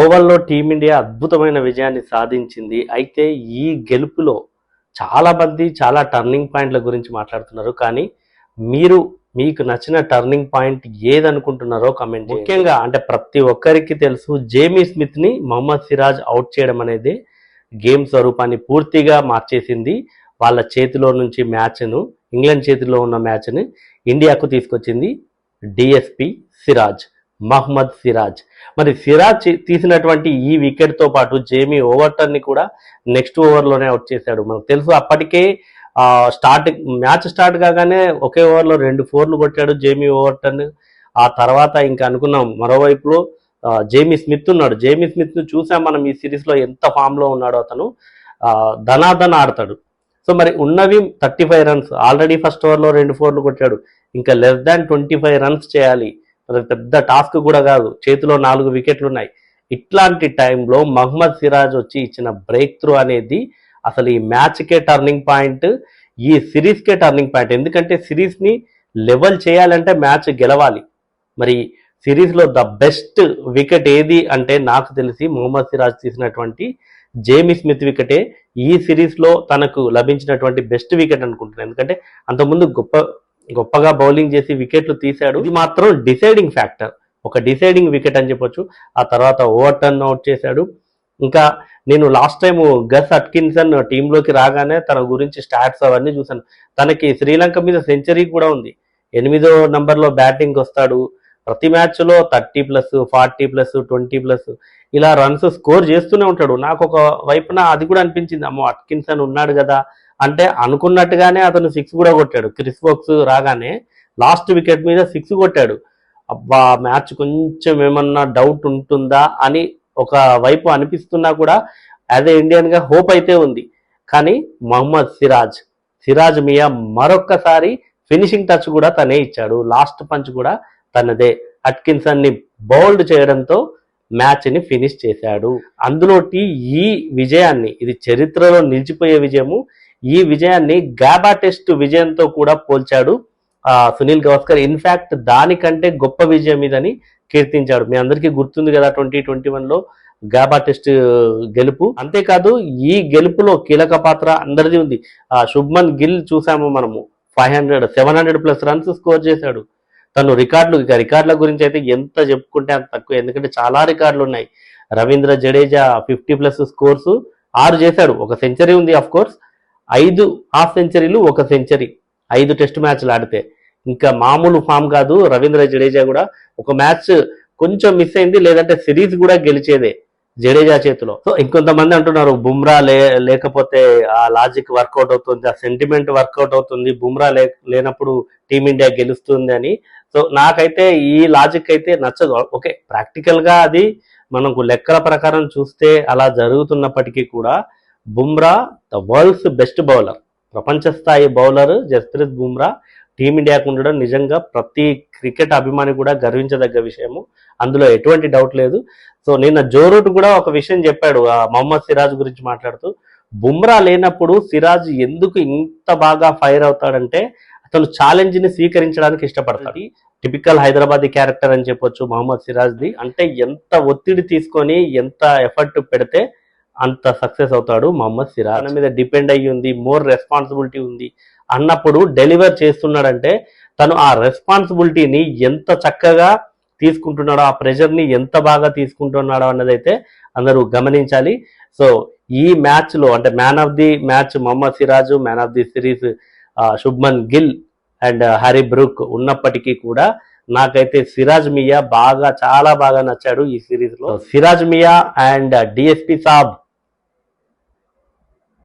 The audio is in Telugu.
ఓవల్లో టీమిండియా అద్భుతమైన విజయాన్ని సాధించింది. అయితే ఈ గెలుపులో చాలా మంది చాలా టర్నింగ్ పాయింట్ల గురించి మాట్లాడుతున్నారు. కానీ మీరు మీకు నచ్చిన టర్నింగ్ పాయింట్ ఏదనుకుంటున్నారో కమెంట్. ముఖ్యంగా అంటే ప్రతి ఒక్కరికి తెలుసు జేమీ స్మిత్ని మొహమ్మద్ సిరాజ్ అవుట్ చేయడం అనేది గేమ్ స్వరూపాన్ని పూర్తిగా మార్చేసింది. వాళ్ళ చేతిలో నుంచి మ్యాచ్ను ఇంగ్లాండ్ చేతిలో ఉన్న మ్యాచ్ని ఇండియాకు తీసుకొచ్చింది డిఎస్పి సిరాజ్. మహ్మద్ సిరాజ్. మరి సిరాజ్ తీసినటువంటి ఈ వికెట్తో పాటు జేమీ ఓవర్టన్ని కూడా నెక్స్ట్ ఓవర్లోనే అవుట్ చేశాడు. మనకు తెలుసు అప్పటికే స్టార్ట్ మ్యాచ్ స్టార్ట్ కాగానే ఒకే ఓవర్లో రెండు ఫోర్లు కొట్టాడు జేమీ ఓవర్టన్ ఆ తర్వాత ఇంకా అనుకున్నాం మరోవైపులో జేమీ స్మిత్ ఉన్నాడు. జేమీ స్మిత్ను చూసాం మనం ఈ సిరీస్లో ఎంత ఫామ్లో ఉన్నాడో అతను. ధనాధన ఆడతాడు. సో మరి ఉన్నవి thirty five runs. Already first ఓవర్లో రెండు ఫోర్లు కొట్టాడు. ఇంకా less than twenty five runs చేయాలి. అది పెద్ద టాస్క్ కూడా కాదు. చేతిలో నాలుగు వికెట్లు ఉన్నాయి. ఇట్లాంటి టైంలో మహమ్మద్ సిరాజ్ వచ్చి ఇచ్చిన బ్రేక్ త్రూ అనేది అసలు ఈ మ్యాచ్కే టర్నింగ్ పాయింట్ ఈ సిరీస్కే టర్నింగ్ పాయింట్ ఎందుకంటే సిరీస్ని లెవెల్ చేయాలంటే మ్యాచ్ గెలవాలి. మరి సిరీస్లో ద బెస్ట్ వికెట్ ఏది అంటే నాకు తెలిసి మొహమ్మద్ సిరాజ్ తీసినటువంటి జేమీ స్మిత్ వికెటే. ఈ సిరీస్లో తనకు లభించినటువంటి బెస్ట్ వికెట్ అనుకుంటున్నాను ఎందుకంటే అంతకుముందు గొప్ప గొప్పగా బౌలింగ్ చేసి వికెట్లు తీశాడు. ఇది మాత్రం డిసైడింగ్ ఫ్యాక్టర్. ఒక డిసైడింగ్ వికెట్ అని చెప్పొచ్చు. ఆ తర్వాత ఓవర్ టర్న్ అవుట్ చేశాడు. ఇంకా నేను లాస్ట్ టైం గస్ అట్కిన్సన్ టీంలోకి రాగానే తన గురించి స్టాట్స్ అవన్నీ చూశాను. తనకి శ్రీలంక మీద సెంచరీ కూడా ఉంది. ఎనిమిదో నంబర్లో బ్యాటింగ్ వస్తాడు ప్రతి మ్యాచ్లో thirty plus forty plus twenty plus ఇలా రన్స్ స్కోర్ చేస్తూనే ఉంటాడు. నాకు ఒక వైపున అది కూడా అనిపించింది. అమ్మో అట్కిన్సన్ ఉన్నాడు కదా. అంటే అనుకున్నట్టుగానే అతను సిక్స్ కూడా కొట్టాడు. క్రిస్ బాక్స్ రాగానే లాస్ట్ వికెట్ మీద సిక్స్ కొట్టాడు. అబ్బా మ్యాచ్ కొంచెం ఏమన్నా డౌట్ ఉంటుందా అని ఒక వైపు అనిపిస్తున్నా కూడా యాజ్ ఏ ఇండియన్గా హోప్ అయితే ఉంది. కానీ మహమ్మద్ సిరాజ్ సిరాజ్ మియా మరొక్కసారి ఫినిషింగ్ టచ్ కూడా తనే ఇచ్చాడు. లాస్ట్ పంచ్ కూడా తనదే. అట్కిన్సన్ని బౌల్డ్ చేయడంతో మ్యాచ్ని ఫినిష్ చేశాడు. అందులోటి ఈ విజయాన్ని ఇది చరిత్రలో నిలిచిపోయే విజయము. ఈ విజయాన్ని గాబా టెస్ట్ విజయంతో కూడా పోల్చాడు సునీల్ గవాస్కర్. ఇన్ఫాక్ట్ దానికంటే గొప్ప విజయం ఇదని కీర్తించాడు. మీ అందరికీ గుర్తుంది కదా ట్వంటీ ట్వంటీ వన్లో గాబా టెస్ట్ గెలుపు? అంతేకాదు ఈ గెలుపులో కీలక పాత్ర అందరిది ఉంది. ఆ శుభ్మన్ గిల్ చూసాము మనము. Five hundred seven hundred plus runs score చేశాడు. తను రికార్డులు ఇక రికార్డుల గురించి అయితే ఎంత చెప్పుకుంటే అంత తక్కువ. ఎందుకంటే చాలా రికార్డులు ఉన్నాయి. Ravindra Jadeja fifty plus scores ఆరు చేశాడు. ఒక సెంచరీ ఉంది ఆఫ్ కోర్స్ ఐదు హాఫ్ సెంచరీలు ఒక సెంచరీ ఐదు టెస్ట్ మ్యాచ్లు ఆడితే. ఇంకా మామూలు ఫామ్ కాదు. రవీంద్ర జడేజా కూడా ఒక మ్యాచ్ కొంచెం మిస్ అయింది. లేదంటే సిరీస్ కూడా గెలిచేదే జడేజా చేతిలో. సో ఇంకొంతమంది అంటున్నారు బుమ్రా లే లేకపోతే ఆ లాజిక్ వర్కౌట్ అవుతుంది ఆ సెంటిమెంట్ వర్కౌట్ అవుతుంది బుమ్రా లే లేనప్పుడు టీమిండియా గెలుస్తుంది అని. సో నాకైతే ఈ లాజిక్ అయితే నచ్చదు. ఓకే ప్రాక్టికల్గా అది మనకు లెక్కల ప్రకారం చూస్తే అలా జరుగుతున్నప్పటికీ కూడా Bumrah the world's best bowler. ప్రపంచ స్థాయి బౌలర్ జస్ప్రీత్ బుమ్రా టీమిండియాకు ఉండడం నిజంగా ప్రతి క్రికెట్ అభిమాని కూడా గర్వించదగ్గ విషయము. అందులో ఎటువంటి డౌట్ లేదు. సో నిన్న జో రూట్ కూడా ఒక విషయం చెప్పాడు ఆ మొహమ్మద్ సిరాజ్ గురించి మాట్లాడుతూ బుమ్రా లేనప్పుడు సిరాజ్ ఎందుకు ఇంత బాగా ఫైర్ అవుతాడంటే అతను ఛాలెంజ్ని స్వీకరించడానికి ఇష్టపడతాడు. టిపికల్ హైదరాబాదీ క్యారెక్టర్ అని చెప్పొచ్చు మొహమ్మద్ సిరాజ్ ది అంటే ఎంత ఒత్తిడి తీసుకొని ఎంత ఎఫర్ట్ పెడితే అంత సక్సెస్ అవుతాడు మొహమ్మద్ సిరాజ్. తన మీద డిపెండ్ అయ్యి ఉంది మోర్ రెస్పాన్సిబిలిటీ ఉంది. అన్నప్పుడు డెలివర్ చేస్తున్నాడంటే తను ఆ రెస్పాన్సిబిలిటీని ఎంత చక్కగా తీసుకుంటున్నాడో ఆ ప్రెషర్ని ఎంత బాగా తీసుకుంటున్నాడో అన్నదైతే అందరూ గమనించాలి. సో ఈ మ్యాచ్లో అంటే man of the match Mohammed Siraj man of the series Shubman Gill and Harry Brook ఉన్నప్పటికీ కూడా నాకైతే సిరాజ్ మియా బాగా చాలా బాగా నచ్చాడు ఈ సిరీస్లో సిరాజ్ మియా అండ్ డిఎస్పి సాబ్